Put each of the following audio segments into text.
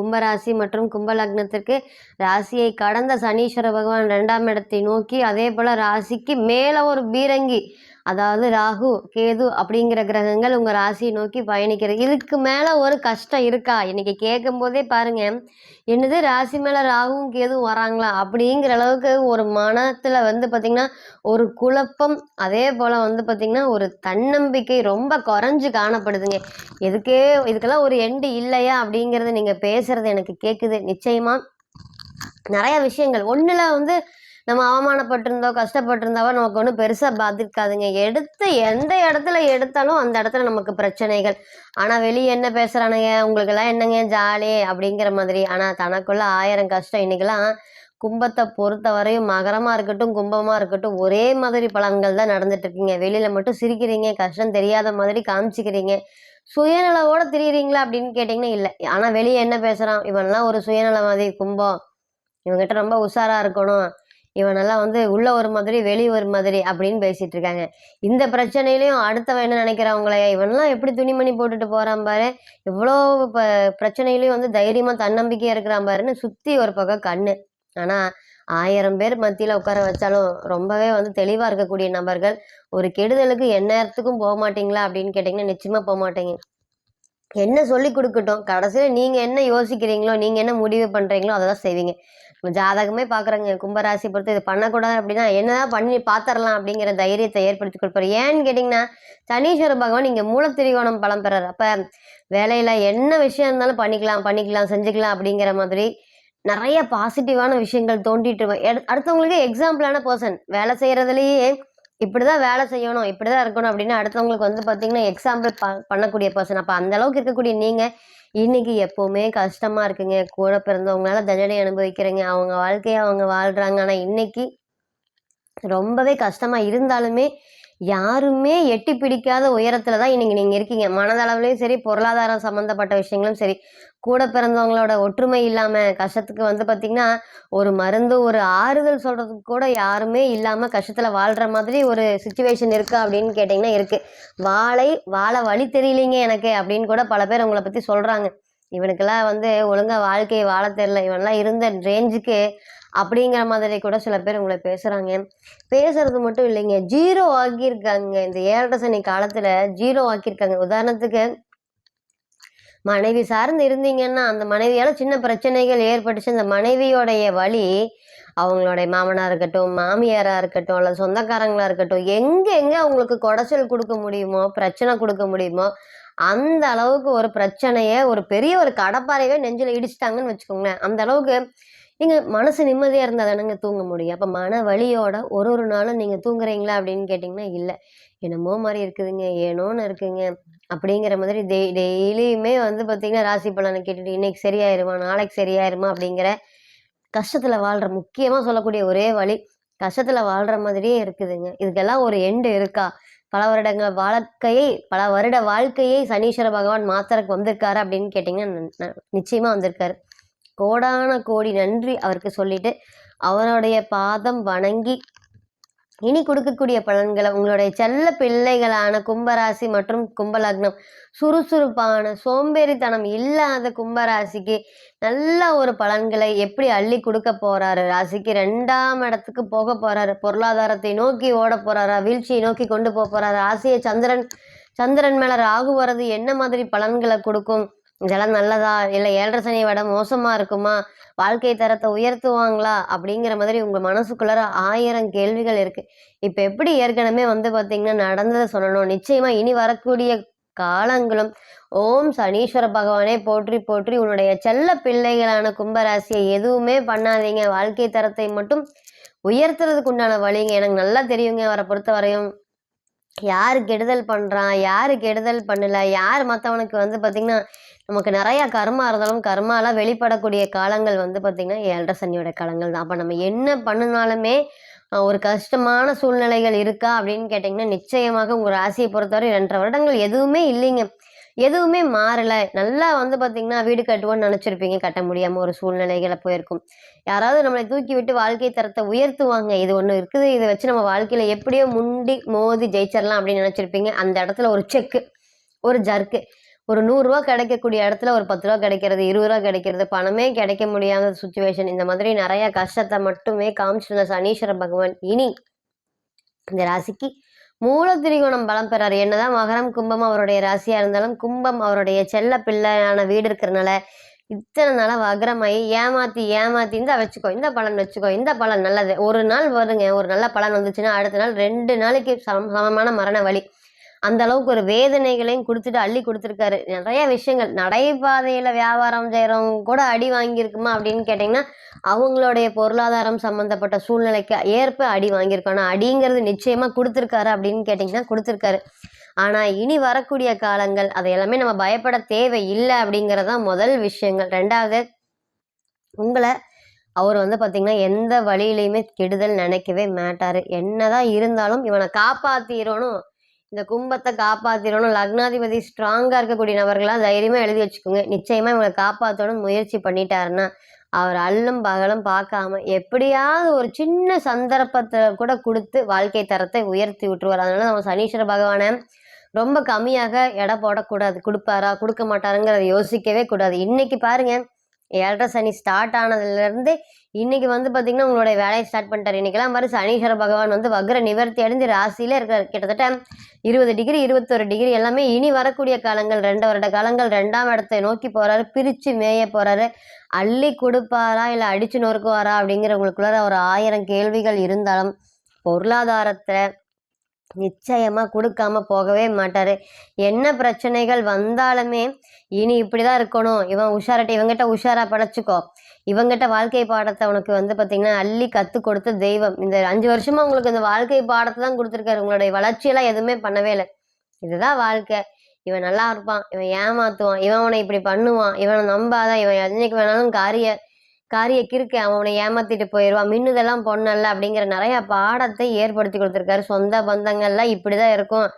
கும்பராசி மற்றும் கும்பலக்னத்திற்கு ராசியை கடந்த சனீஸ்வர பகவான் ரெண்டாம் இடத்தை நோக்கி அதே போல் ராசிக்கு மேலே ஒரு பீரங்கி அதாவது ராகு கேது அப்படிங்கிற கிரகங்கள் உங்கள் ராசியை நோக்கி பயணிக்கிறது. இதுக்கு மேலே ஒரு கஷ்டம் இருக்கா? இன்னைக்கு கேட்கும் போதே பாருங்க என்னது ராசி மேலே ராகுவும் கேதுவும் வராங்களா? அப்படிங்கிற அளவுக்கு ஒரு மனத்தில் வந்து பார்த்திங்கன்னா ஒரு குழப்பம் அதே போல் வந்து பார்த்திங்கன்னா ஒரு தன்னம்பிக்கை ரொம்ப குறைஞ்சு காணப்படுதுங்க. எதுக்கே இதுக்கெல்லாம் ஒரு எண்டு இல்லையா அப்படிங்கிறத நீங்கள் பேசுகிறது எனக்கு கேட்குது நிச்சயமாக நிறைய விஷயங்கள். ஒன்றில் வந்து நம்ம அவமானப்பட்டிருந்தோ கஷ்டப்பட்டிருந்தாவோ நமக்கு ஒன்றும் பெருசாக பாதிக்காதுங்க. எடுத்து எந்த இடத்துல எடுத்தாலும் அந்த இடத்துல நமக்கு பிரச்சனைகள். ஆனால் வெளியே என்ன பேசுகிறானுங்க உங்களுக்கெல்லாம் என்னங்க ஜாலி? அப்படிங்கிற மாதிரி. ஆனால் தனக்குள்ள ஆயிரம் கஷ்டம். இன்னைக்கெல்லாம் கும்பத்தை பொறுத்த வரையும் மகரமாக இருக்கட்டும் கும்பமாக இருக்கட்டும் ஒரே மாதிரி பலன்கள் தான் நடந்துட்டு இருக்கீங்க. வெளியில் மட்டும் சிரிக்கிறீங்க கஷ்டம் தெரியாத மாதிரி காமிச்சிக்கிறீங்க. சுயநலவோட திரியிறீங்களா அப்படின்னு கேட்டிங்கன்னா இல்லை. ஆனால் வெளியே என்ன பேசுகிறான் இவன்லாம் ஒரு சுயநலவாதி கும்பம். இவங்ககிட்ட ரொம்ப உஷாராக இருக்கணும். இவனெல்லாம் வந்து உள்ள ஒரு மாதிரி வெளி ஒரு மாதிரி அப்படின்னு பேசிட்டு இருக்காங்க. இந்த பிரச்சனையிலையும் அடுத்தவன் என்ன நினைக்கிறவங்களே இவன்லாம் எப்படி துணிமணி போட்டுட்டு போறான் பாரு? இவ்வளோ ப பிரச்சனையிலையும் வந்து தைரியமா தன்னம்பிக்கையா இருக்கிறான் பாருன்னு சுத்தி ஒரு பக்கம் கண்ணு. ஆனா ஆயிரம் பேர் மத்தியில் உட்கார வச்சாலும் ரொம்பவே வந்து தெளிவாக இருக்கக்கூடிய நபர்கள் ஒரு கெடுதலுக்கு எந்நேரத்துக்கும் போக மாட்டீங்களா அப்படின்னு கேட்டிங்கன்னா நிச்சயமாக போக மாட்டீங்க. என்ன சொல்லி கொடுக்கட்டும்? கடைசியில் நீங்கள் என்ன யோசிக்கிறீங்களோ நீங்கள் என்ன முடிவு பண்ணுறீங்களோ அதை தான் செய்வீங்க. நம்ம ஜாதகமே பார்க்குறாங்க கும்பராசி பொறுத்து இது பண்ணக்கூடாது அப்படின்னா என்னதான் பண்ணி பார்த்துடலாம் அப்படிங்கிற தைரியத்தை ஏற்படுத்தி கொடுப்பாரு. ஏன்னு கேட்டிங்கன்னா சனீஸ்வர பகவான் இங்கே மூலத்திரிகோணம் பலம் பெறாரு. அப்போ வேலையில் என்ன விஷயம் இருந்தாலும் பண்ணிக்கலாம் பண்ணிக்கலாம் செஞ்சுக்கலாம் அப்படிங்கிற மாதிரி நிறைய பாசிட்டிவான விஷயங்கள் தோண்டிட்டு இருப்பேன் அடுத்தவங்களுக்கு எக்ஸாம்பிளான பர்சன் வேலை செய்கிறதுலையே இப்படிதான் வேலை செய்யணும் இப்படிதான் இருக்கணும் அப்படின்னு அடுத்தவங்களுக்கு வந்து பார்த்தீங்கன்னா எக்ஸாம்பிள் ப பண்ணக்கூடிய பர்சன் அப்போ அந்த அளவுக்கு இருக்கக்கூடிய நீங்கள் இன்னைக்கு எப்போவுமே கஷ்டமா இருக்குங்க. கூட பிறந்தவங்களால தண்டனை அனுபவிக்கிறீங்க. அவங்க வாழ்க்கையை அவங்க வாழ்றாங்க. ஆனால் இன்னைக்கு ரொம்பவே கஷ்டமா இருந்தாலுமே யாருமே எட்டி பிடிக்காத உயரத்துல தான் இன்னைக்கு நீங்க இருக்கீங்க. மனதளவுலையும் சரி பொருளாதாரம் சம்பந்தப்பட்ட விஷயங்களும் சரி. கூட பிறந்தவங்களோட ஒற்றுமை இல்லாம கஷ்டத்துக்கு வந்து பாத்தீங்கன்னா ஒரு மருந்து ஒரு ஆறுதல் சொல்றதுக்கு கூட யாருமே இல்லாம கஷ்டத்துல வாழ்ற மாதிரி ஒரு சுச்சுவேஷன் இருக்கு அப்படின்னு கேட்டிங்கன்னா இருக்கு. வாழை வாழ வழி தெரியலீங்க எனக்கு அப்படின்னு கூட பல பேர் உங்களை பத்தி சொல்றாங்க. இவனுக்கெல்லாம் வந்து ஒழுங்கா வாழ்க்கையை வாழ தெரியல. இவன்லாம் இருந்த ரேஞ்சுக்கு அப்படிங்கிற மாதிரி கூட சில பேர் உங்களை பேசுறாங்க. பேசுறது மட்டும் இல்லைங்க ஜீரோ ஆக்கியிருக்காங்க. இந்த ஏழரை சனி காலத்துல ஜீரோ ஆக்கியிருக்காங்க. உதாரணத்துக்கு மனைவி சார்ந்து இருந்தீங்கன்னா அந்த மனைவியால் சின்ன பிரச்சனைகள் ஏற்பட்டுச்சு. அந்த மனைவியோடைய வழி அவங்களுடைய மாமனாக இருக்கட்டும் மாமியாராக இருக்கட்டும் அல்லது சொந்தக்காரங்களாக இருக்கட்டும் எங்கே எங்கே அவங்களுக்கு குடைச்சல் கொடுக்க முடியுமோ பிரச்சனை கொடுக்க முடியுமோ அந்த அளவுக்கு ஒரு பிரச்சனையை ஒரு பெரிய ஒரு கடப்பாறையவே நெஞ்சில் இடிச்சிட்டாங்கன்னு வச்சுக்கோங்களேன். அந்த அளவுக்கு நீங்கள் மனசு நிம்மதியாக இருந்தால் தானேங்க தூங்க முடியும். அப்போ மன வழியோட ஒரு ஒரு நாளும் நீங்கள் தூங்குறீங்களா அப்படின்னு கேட்டிங்கன்னா இல்லை. என்னமோ மாதிரி இருக்குதுங்க. ஏனோன்னு இருக்குங்க. அப்படிங்கிற மாதிரி டெய் டெய்லியுமே வந்து பார்த்தீங்கன்னா ராசி பலனை கேட்டுட்டு இன்னைக்கு சரியாயிருமா? நாளைக்கு சரியாயிருமா? அப்படிங்கிற கஷ்டத்தில் வாழ்கிற முக்கியமாக சொல்லக்கூடிய ஒரே வழி கஷ்டத்தில் வாழ்கிற மாதிரியே இருக்குதுங்க. இதுக்கெல்லாம் ஒரு எண்டு இருக்கா? பல வருடங்கள் வாழ்க்கையை பல வருட வாழ்க்கையை சனீஸ்வர பகவான் மாத்தருக்கு வந்திருக்காரு அப்படின்னு கேட்டிங்கன்னா நிச்சயமாக ந- வந்திருக்காரு. கோடான கோடி நன்றி அவருக்கு சொல்லிட்டு அவருடைய பாதம் வணங்கி இனி கொடுக்கக்கூடிய பலன்களை உங்களுடைய செல்ல பிள்ளைகளான கும்பராசி மற்றும் கும்பலக்னம் சுறுசுறுப்பான சோம்பேறித்தனம் இல்லாத கும்பராசிக்கு நல்ல ஒரு பலன்களை எப்படி அள்ளி கொடுக்க போறாரு? ராசிக்கு ரெண்டாம் இடத்துக்கு போக போறாரு. பொருளாதாரத்தை நோக்கி ஓட போறாரா? வீழ்ச்சியை நோக்கி கொண்டு போக போறாரு? ராசியை சந்திரன் சந்திரன் மேல ராகு வர்றது என்ன மாதிரி பலன்களை கொடுக்கும்? இதெல்லாம் நல்லதா? இல்லை ஏழரை சனி விட மோசமாக இருக்குமா? வாழ்க்கை தரத்தை உயர்த்துவாங்களா? அப்படிங்கிற மாதிரி உங்கள் மனசுக்குள்ளார ஆயிரம் கேள்விகள் இருக்குது இப்போ எப்படி ஏற்கனவே வந்து பார்த்திங்கன்னா நடந்ததை சொல்லணும். நிச்சயமாக இனி வரக்கூடிய காலங்களும் ஓம் சனீஸ்வர பகவானே போற்றி போற்றி. உன்னுடைய செல்ல பிள்ளைகளான கும்பராசியை எதுவுமே பண்ணாதீங்க. வாழ்க்கை தரத்தை மட்டும் உயர்த்துறதுக்கு உண்டான வழிங்க. எனக்கு நல்லா தெரியுங்க. அவரை பொறுத்த வரையும் யார் கெடுதல் பண்ணுறான் யார் கெடுதல் பண்ணலை? யார் மற்றவனுக்கு வந்து பார்த்திங்கன்னா நமக்கு நிறைய கர்மா இருந்தாலும் கர்மாலாம் வெளிப்படக்கூடிய காலங்கள் வந்து பார்த்திங்கன்னா ஏழரை சனியோட காலங்கள் தான். அப்போ நம்ம என்ன பண்ணினாலுமே ஒரு கஷ்டமான சூழ்நிலைகள் இருக்கா அப்படின்னு கேட்டிங்கன்னா நிச்சயமாக உங்கள் ராசியை பொறுத்தவரை ரெண்டரை வருடங்கள் எதுவுமே இல்லைங்க. எதுவுமே மாறலை. நல்லா வந்து பார்த்திங்கன்னா வீடு கட்டுவோம்னு நினச்சிருப்பீங்க. கட்ட முடியாமல் ஒரு சூழ்நிலைகளை போயிருக்கும். யாராவது நம்மளை தூக்கி விட்டு வாழ்க்கை தரத்தை உயர்த்துவாங்க. இது ஒன்று இருக்குது. இதை வச்சு நம்ம வாழ்க்கையில் எப்படியோ முண்டி மோதி ஜெயிச்சிடலாம் அப்படின்னு நினச்சிருப்பீங்க. அந்த இடத்துல ஒரு செக்கு ஒரு ஜர்க்கு ஒரு நூறுரூவா கிடைக்கக்கூடிய இடத்துல ஒரு பத்து ரூபா கிடைக்கிறது இருபது ரூபா கிடைக்கிறது பணமே கிடைக்க முடியாத சுச்சுவேஷன் இந்த மாதிரி நிறைய கஷ்டத்தை மட்டுமே காமிச்சிருந்த சனீஸ்வர பகவான். இனி இந்த ராசிக்கு மூல திரிகோணம் பலம் பெறாரு. என்னதான் மகரம் கும்பம் அவருடைய ராசியா இருந்தாலும் கும்பம் அவருடைய செல்ல பிள்ளையான வீடு இருக்கிறனால இத்தனை நாளாக வக்ரமாயி ஏமாத்தி ஏமாத்தி இந்த வச்சுக்கோ இந்த பலன் வச்சுக்கோ இந்த பலன் நல்லது. ஒரு நாள் வருங்க ஒரு நல்ல பலன் வந்துச்சுன்னா அடுத்த நாள் ரெண்டு நாளைக்கு சம சமமான மரண வழி அந்த அளவுக்கு ஒரு வேதனைகளையும் கொடுத்துட்டு அள்ளி கொடுத்துருக்காரு. நிறைய விஷயங்கள். நடைபாதையில வியாபாரம் செய்கிறவங்க கூட அடி வாங்கியிருக்குமா அப்படின்னு கேட்டிங்கன்னா அவங்களுடைய பொருளாதாரம் சம்மந்தப்பட்ட சூழ்நிலைக்கு ஏற்ப அடி வாங்கியிருக்கோம் ஆனால் அடிங்கிறது நிச்சயமா கொடுத்துருக்காரு அப்படின்னு கேட்டிங்கன்னா கொடுத்துருக்காரு. ஆனா இனி வரக்கூடிய காலங்கள் அதை எல்லாமே நம்ம பயப்பட தேவை இல்லை அப்படிங்கிறதான் முதல் விஷயங்கள். ரெண்டாவது உங்களை அவர் வந்து பார்த்திங்கன்னா எந்த வழியிலையுமே கெடுதல் நினைக்கவே மாட்டாரு. என்னதான் இருந்தாலும் இவனை காப்பாத்திரணும். இந்த கும்பத்தை காப்பாத்திரணும் லக்னாதிபதி ஸ்ட்ராங்கா இருக்கக்கூடிய நபர்களா தைரியமா எழுதி வச்சுக்கோங்க. நிச்சயமா இவங்களை காப்பாற்றணும் முயற்சி பண்ணிட்டாருன்னா அவர் அல்லும் பகலும் பார்க்காம எப்படியாவது ஒரு சின்ன சந்தர்ப்பத்தை கூட கொடுத்து வாழ்க்கை தரத்தை உயர்த்தி விட்டுருவார். அதனால நம்ம சனீஸ்வர பகவானை ரொம்ப கம்மியாக எடை போடக்கூடாது. கொடுப்பாரா? கொடுக்க மாட்டாருங்கிறத யோசிக்கவே கூடாது. இன்னைக்கு பாருங்க ஏழரை சனி ஸ்டார்ட் ஆனதுலேருந்து இன்னைக்கு வந்து பார்த்தீங்கன்னா உங்களுடைய வேலையை ஸ்டார்ட் பண்ணிட்டார். இன்றைக்கெல்லாம் மாதிரி சனீஸ்வர பகவான் வந்து வக்ர நிவர்த்தி அடைந்து ராசியில இருக்கார். கிட்டத்தட்ட இருபது டிகிரி இருபத்தொரு டிகிரி எல்லாமே இனி வரக்கூடிய காலங்கள் ரெண்டு வருட காலங்கள் ரெண்டாம் இடத்தை நோக்கி போகிறாரு பிரித்து மேய போகிறாரு அள்ளி கொடுப்பாரா இல்லை அடிச்சு நொறுக்குவாரா அப்படிங்கிறவங்களுக்குள்ள ஒரு ஆயிரம் கேள்விகள் இருந்தாலும் பொருளாதாரத்தை நிச்சயமாக கொடுக்காம போகவே மாட்டார். என்ன பிரச்சனைகள் வந்தாலுமே இனி இப்படி தான் இருக்கணும். இவன் உஷாரட்ட இவங்ககிட்ட உஷாராக படைச்சிக்கோ இவங்கிட்ட வாழ்க்கை பாடத்தை உனக்கு வந்து பார்த்திங்கன்னா அள்ளி கற்று கொடுத்த தெய்வம். இந்த அஞ்சு வருஷமாக உங்களுக்கு இந்த வாழ்க்கை பாடத்தை தான் கொடுத்துருக்காரு. உங்களுடைய வளர்ச்சியெல்லாம் எதுவுமே பண்ணவே இல்லை. இதுதான் வாழ்க்கை. இவன் நல்லா இருப்பான். இவன் ஏமாத்துவான். இவன் உன்னை இப்படி பண்ணுவான். இவனை நம்பாத இவன் என்னைக்கு வேணாலும் காரிய காரிய கிறுக்கு அவன் உன்னை ஏமாத்திட்டு போயிடுவான் மின்னுதெல்லாம் பொண்ணல்ல அப்படிங்கிற நிறைய பாடத்தை ஏற்படுத்தி கொடுத்துருக்காரு. சொந்த பந்தங்கள்லாம் இப்படிதான் இருக்கும்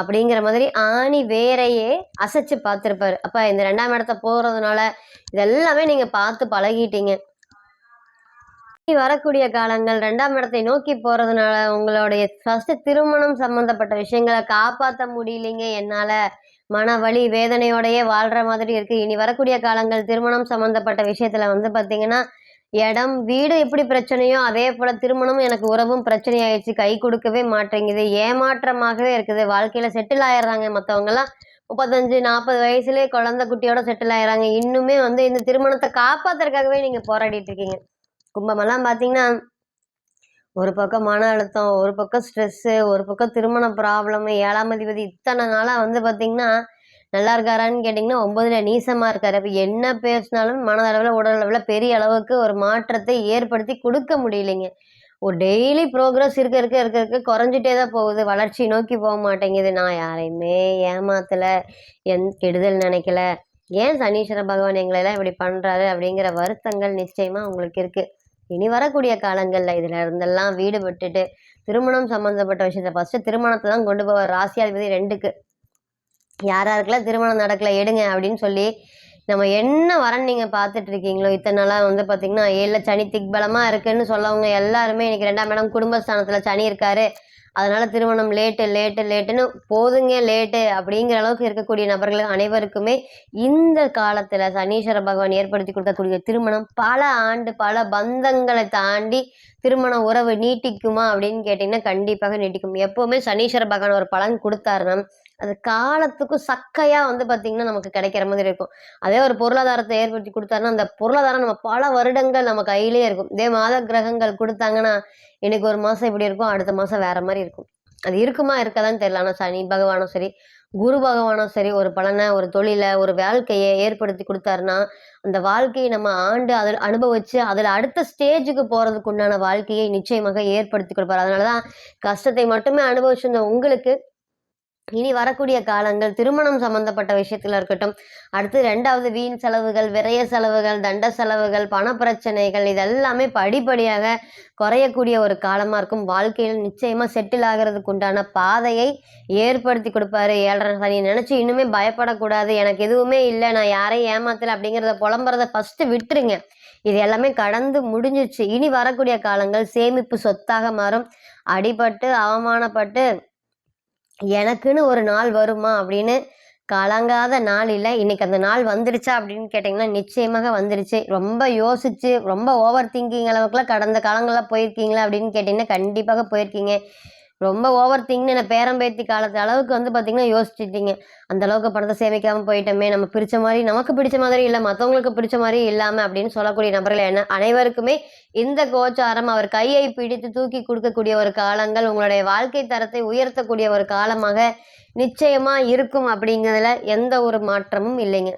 அப்படிங்கிற மாதிரி ஆணி வேறையே அசைச்சு பார்த்துருப்பாரு. அப்ப இந்த ரெண்டாம் இடத்த போறதுனால இதெல்லாமே நீங்க பார்த்து பழகிட்டீங்க. வரக்கூடிய காலங்கள் ரெண்டாம் இடத்தை நோக்கி போறதுனால உங்களுடைய ஃபர்ஸ்ட் திருமணம் சம்பந்தப்பட்ட விஷயங்களை காப்பாற்ற முடியலைங்க என்னால. மன வலி வேதனையோடையே வாழ்ற மாதிரி இருக்கு. இனி வரக்கூடிய காலங்கள் திருமணம் சம்பந்தப்பட்ட விஷயத்துல வந்து பாத்தீங்கன்னா இடம் வீடு எப்படி பிரச்சனையோ அதே போல திருமணம் எனக்கு உறவும் பிரச்சனை ஆயிடுச்சு கை கொடுக்கவே மாட்டேங்குது. ஏமாற்றமாகவே இருக்குது. வாழ்க்கையில செட்டில் ஆயிடுறாங்க மற்றவங்கலாம் முப்பத்தஞ்சு நாற்பது வயசுலயே குழந்தை குட்டியோட செட்டில் ஆயிடுறாங்க. இன்னுமே வந்து இந்த திருமணத்தை காப்பாத்துறதுக்காகவே நீங்க போராடிட்டு இருக்கீங்க. கும்பமெல்லாம் பாத்தீங்கன்னா ஒரு பக்கம் மன அழுத்தம் ஒரு பக்கம் ஸ்ட்ரெஸ்ஸு ஒரு பக்கம் திருமண ப்ராப்ளம் ஏழாம் அதிபதி இத்தனை நாளாக வந்து பார்த்தீங்கன்னா நல்லா இருக்காரான்னு கேட்டிங்கன்னா ஒம்பதில் நீசமாக இருக்காரு. அப்போ என்ன பேசினாலும் மனதளவில் உடலளவில் பெரிய அளவுக்கு ஒரு மாற்றத்தை ஏற்படுத்தி கொடுக்க முடியலைங்க. ஒரு டெய்லி ப்ரோக்ரஸ் இருக்க இருக்க இருக்க இருக்க குறைஞ்சிட்டே தான் போகுது. வளர்ச்சி நோக்கி போக மாட்டேங்குது. நான் யாரையுமே ஏமாத்தலை எந் கெடுதல் நினைக்கல. ஏன் சனீஸ்வர பகவான் எங்களெல்லாம் இப்படி பண்ணுறாரு அப்படிங்கிற வருத்தங்கள் நிச்சயமாக உங்களுக்கு இருக்குது இனி வரக்கூடிய காலங்கள்ல இதுல இருந்தெல்லாம் வீடு விட்டுட்டு திருமணம் சம்பந்தப்பட்ட விஷயத்த ஃபர்ஸ்ட் திருமணத்தை தான் கொண்டு போவார். ராசியாதிபதி ரெண்டுக்கு. யார் யாருக்கெல்லாம் திருமணம் நடக்கல எடுங்க அப்படின்னு சொல்லி நம்ம என்ன வரன் நீங்க பார்த்துட்டு இருக்கீங்களோ இத்தனை நாளா வந்து பாத்தீங்கன்னா ஏழில் சனி திக்பலமா இருக்குன்னு சொல்லவங்க எல்லாருமே இன்னைக்கு ரெண்டாம் இடம் குடும்பஸ்தானத்துல சனி இருக்காரு. அதனால திருமணம் லேட்டு லேட்டு லேட்டுன்னு போதுங்க லேட்டு அப்படிங்கிற அளவுக்கு இருக்கக்கூடிய நபர்கள் அனைவருக்குமே இந்த காலத்துல சனீஸ்வர பகவான் ஏற்படுத்தி கொடுக்கக்கூடிய திருமணம் பல ஆண்டு பல பந்தங்களை தாண்டி திருமண உறவு நீட்டிக்குமா அப்படின்னு கேட்டிங்கன்னா கண்டிப்பாக நீட்டிக்கும். எப்போவுமே சனீஸ்வர பகவான் ஒரு பலன் கொடுத்தாருன்னா அது காலத்துக்கும் சக்கையாக வந்து பார்த்திங்கன்னா நமக்கு கிடைக்கிற மாதிரி இருக்கும். அதே ஒரு பொருளாதாரத்தை ஏற்படுத்தி கொடுத்தாருன்னா அந்த பொருளாதாரம் நம்ம பல வருடங்கள் நம்ம கையிலே இருக்கும். இதே மாத கிரகங்கள் கொடுத்தாங்கன்னா இன்னைக்கு ஒரு மாதம் இப்படி இருக்கும் அடுத்த மாதம் வேற மாதிரி இருக்கும். அது இருக்குமா இருக்காதான்னு தெரியல. ஆனா சனி பகவானும் சரி குரு பகவானும் சரி ஒரு பலனை ஒரு தொழிலை ஒரு வாழ்க்கையை ஏற்படுத்தி கொடுத்தாருன்னா அந்த வாழ்க்கையை நம்ம ஆண்டு அதில் அனுபவிச்சு அதில் அடுத்த ஸ்டேஜுக்கு போறதுக்கு உண்டான வாழ்க்கையை நிச்சயமாக ஏற்படுத்தி கொடுப்பாரு. அதனாலதான் கஷ்டத்தை மட்டுமே அனுபவிச்சிருந்த உங்களுக்கு இனி வரக்கூடிய காலங்கள் திருமணம் சம்பந்தப்பட்ட விஷயத்துல இருக்கட்டும் அடுத்து ரெண்டாவது வீண் செலவுகள் விரய செலவுகள் தண்ட செலவுகள் பண பிரச்சனைகள் இதெல்லாமே படிப்படியாக குறையக்கூடிய ஒரு காலமா இருக்கும். வாழ்க்கையில் நிச்சயமா செட்டில் ஆகிறதுக்கு உண்டான பாதையை ஏற்படுத்தி கொடுப்பாரு ஏழரை சனி. நினைச்சு இன்னுமே பயப்படக்கூடாது. எனக்கு எதுவுமே இல்லை நான் யாரையும் ஏமாத்தல அப்படிங்கிறத புலம்புறத ஃபர்ஸ்ட் விட்டுருங்க. இது எல்லாமே கடந்து முடிஞ்சிச்சு இனி வரக்கூடிய காலங்கள் சேமிப்பு சொத்தாக மாறும். அடிபட்டு அவமானப்பட்டு எனக்குன்னு ஒரு நாள் வருமா அப்படின்னு கலங்காத நாள் இல்லை. இன்னைக்கு அந்த நாள் வந்துருச்சா அப்படின்னு கேட்டிங்கன்னா நிச்சயமாக வந்துருச்சு. ரொம்ப யோசிச்சு ரொம்ப ஓவர் திங்கிங் அளவுக்குலாம் கடந்த காலங்களில் போயிருக்கீங்களா அப்படின்னு கேட்டிங்கன்னா கண்டிப்பாக போயிருக்கீங்க. ரொம்ப ஓவர் திங்னு என்ன பேரம்பேத்தி காலத்து அளவுக்கு வந்து பார்த்திங்கன்னா யோசிச்சுட்டீங்க. அந்த அளவுக்கு பணத்தை சேமிக்காமல் போயிட்டோமே நம்ம பிடிச்ச மாதிரி நமக்கு பிடிச்ச மாதிரி இல்லை மற்றவங்களுக்கு பிடிச்ச மாதிரி இல்லாமல் அப்படின்னு சொல்லக்கூடிய நபர்கள் என்ன? அனைவருக்குமே இந்த கோச்சாரம் அவர் கையை பிடித்து தூக்கி கொடுக்கக்கூடிய ஒரு காலங்கள் உங்களுடைய வாழ்க்கை தரத்தை உயர்த்தக்கூடிய ஒரு காலமாக நிச்சயமாக இருக்கும் அப்படிங்கிறதுல எந்த ஒரு மாற்றமும் இல்லைங்க.